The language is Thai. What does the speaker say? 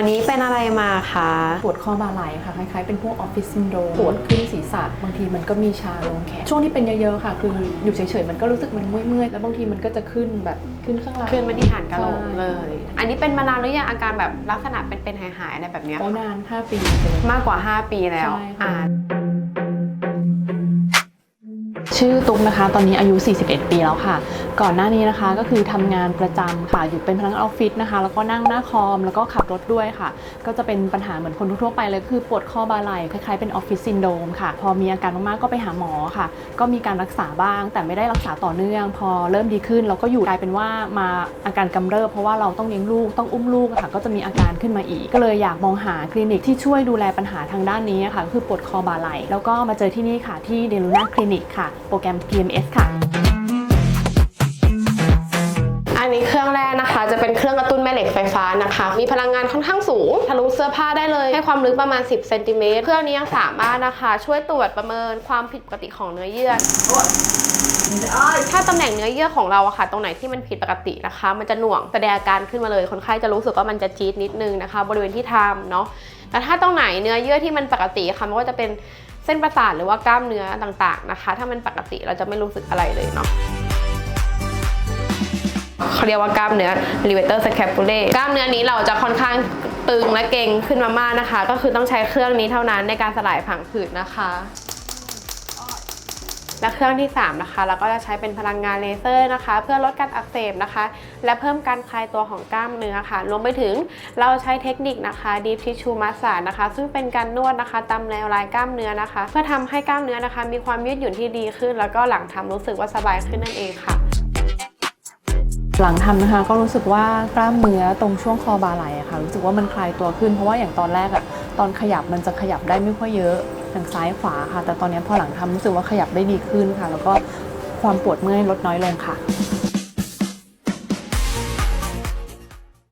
วันนี้เป็นอะไรมาคะปวดข้อบ่าไหล่ค่ะคล้ายๆเป็นพวกออฟฟิศซินโดรมปวดขึ้นศีรษะบางทีมันก็มีชาลงแขนช่วงที่เป็นเยอะๆค่ะ คืออยู่เฉยๆมันก็รู้สึกมันเมื่อยๆแล้วบางทีมันก็จะขึ้นแบบขึ้นข้างหลังขึ้นมาที่ฐานกะโหลกใช่เลย อันนี้เป็นมานานหรือยังอาการแบบลักษณะเป็นเป็นหายหายๆอะไรแบบเนี้ยโอ้นาน 5 ปีเลยมากกว่า 5 ปีแล้วใช่ค่ะอ่า ชื่อตุ๊กนะคะ ตอนนี้อายุ 41 ปีแล้วค่ะ ก่อนหน้านี้นะคะก็คือทำงานประจำค่ะอยู่เป็นพนักงานออฟฟิศนะคะ แล้วก็นั่งหน้าคอม แล้วก็ขับรถด้วยค่ะ ก็จะเป็นปัญหาเหมือนคนทั่วไปเลยคือปวดข้อบ่าไหล่คล้ายๆเป็นออฟฟิศซินโดมค่ะ พอมีอาการมากๆก็ไปหาหมอค่ะ ก็มีการรักษาบ้าง แต่ไม่ได้รักษาต่อเนื่อง พอเริ่มดีขึ้นเราก็อยู่กลายเป็นว่ามาอาการกำเริบเพราะว่าเราต้องเลี้ยงลูกต้องอุ้มลูกค่ะ ก็จะมีอาการขึ้นมาอีก ก็เลยอยากมองหาคลินิกที่ช่วยดูแลปัญหาทางด้านนี้ค่ะ คือปวดคอบ่าไหล่แล้วก็มาเจอที่นี่ค่ะที่เดลูน่าคลินิกค่ะโปรแกรม PMS ค่ะ อันนี้เครื่องแรกนะคะ จะเป็นเครื่องกระตุ้นแม่เหล็กไฟฟ้านะคะ มีพลังงานค่อนข้างสูง ทะลุเสื้อผ้าได้เลย ให้ความลึกประมาณ 10เซนติเมตรเครื่องนี้ยังสามารถนะคะ ช่วยตรวจประเมินความผิดปกติของเนื้อเยื่อถ้าตำแหน่งเนื้อเยื่อของเราอะค่ะ ตรงไหนที่มันผิดปกตินะคะ มันจะหน่วงแสดงอาการขึ้นมาเลย คนไข้จะรู้สึกว่ามันจะจี๊ดนิดนึงนะคะ บริเวณที่ทำเนาะแต่ถ้าตรงไหนเนื้อเยื่อที่มันปกติค่ะไม่ว่าจะเป็น ส้นประสาทหรือว่ากล้ามเนื้อต่างๆนะคะ ถ้ามันปกติเราจะไม่รู้สึกอะไรเลยเนาะเขาเรียกว่ากล้ามเนื้อ elevator scapulae กล้ามเนื้อนี้เราจะค่อนข้างตึงและเก่งขึ้นมามากนะคะ ก็คือต้องใช้เครื่องนี้เท่านั้นในการสลายผังผืดนะคะ และเครื่องที่ 3 นะคะ เราก็จะใช้เป็นพลังงานเลเซอร์นะคะ เพื่อลดการอักเสบนะคะ และเพิ่มการคลายตัวของกล้ามเนื้อค่ะ รวมไปถึงเราใช้เทคนิคนะคะ deep tissue massage นะคะ ซึ่งเป็นการนวดนะคะตามแนวรายกล้ามเนื้อนะคะ เพื่อทำให้กล้ามเนื้อนะคะ มีความยืดหยุ่นที่ดีขึ้น แล้วก็หลังทำรู้สึกว่าสบายขึ้นนั่นเองค่ะหลังทำนะคะก็รู้สึกว่ากล้ามเนื้อตรงช่วงคอบ่าไหล่ค่ะ รู้สึกว่ามันคลายตัวขึ้นเพราะว่าอย่างตอนแรกอะตอนขยับมันจะขยับได้ไม่ค่อยเยอะ ทางซ้ายขวาค่ะ แต่ตอนนี้พอหลังทำรู้สึกว่าขยับได้ดีขึ้นค่ะ แล้วก็ความปวดเมื่อยลดน้อยลงค่ะ